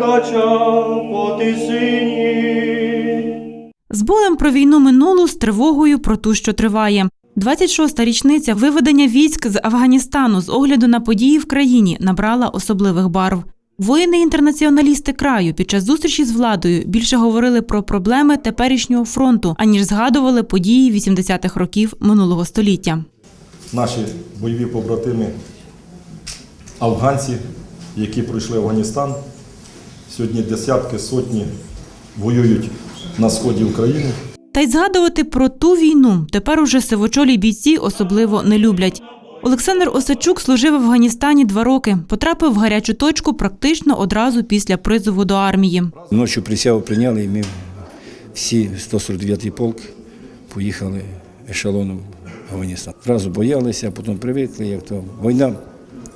деркача по тисині. З болем про війну минулу, з тривогою про ту, що триває. 26-та річниця виведення військ з Афганістану з огляду на події в країні набрала особливих барв. Воїни-інтернаціоналісти краю під час зустрічі з владою більше говорили про проблеми теперішнього фронту, аніж згадували події 80-х років минулого століття. наші бойові побратими афганці, які пройшли Афганістан. Сьогодні десятки, сотні воюють на сході України. Та й згадувати про ту війну тепер уже сивочолі бійці особливо не люблять. Олександр Осачук служив в Афганістані два роки. Потрапив в гарячу точку практично одразу після призову до армії. Ночі присягу прийняли, і ми всі 149-й полк поїхали ешелоном в Афганістан. Зразу боялися, а потім привикли, як то війна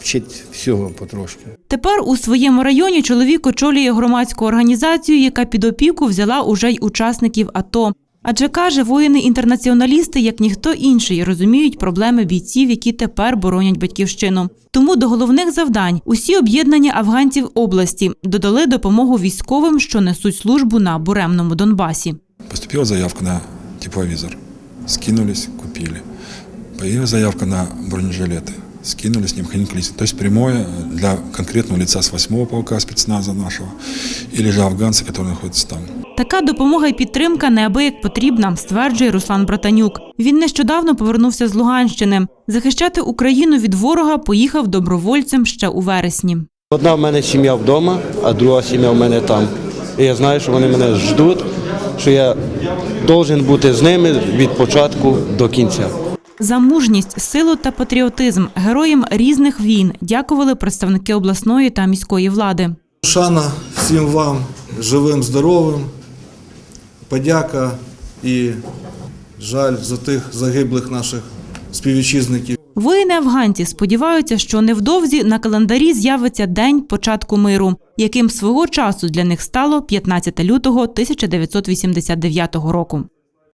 вчить всього потрошки. Тепер у своєму районі чоловік очолює громадську організацію, яка під опіку взяла уже й учасників АТО. Адже каже, воїни-інтернаціоналісти, як ніхто інший, розуміють проблеми бійців, які тепер боронять батьківщину. Тому до головних завдань усі об'єднання афганців області додали допомогу військовим, що несуть службу на буремному Донбасі. Поступила заявка на тепловизор. Скинулись, купили. Появилась заявка на бронежилеты. Скинулись, необходимо количество. То есть прямое для конкретного лица с 8-го полка спецназа нашего или же афганца, который находится там. Така допомога і підтримка неабияк потрібна, стверджує Руслан Братанюк. Він нещодавно повернувся з Луганщини. Захищати Україну від ворога поїхав добровольцем ще у вересні. Одна в мене сім'я вдома, а друга сім'я в мене там. І я знаю, що вони мене ждуть, що я должен бути з ними від початку до кінця. За мужність, силу та патріотизм героям різних війн дякували представники обласної та міської влади. Шана всім вам живим, здоровим. Подяка і жаль за тих загиблих наших співвітчизників. Воїни афганці сподіваються, що невдовзі на календарі з'явиться день початку миру, яким свого часу для них стало 15 лютого 1989 року.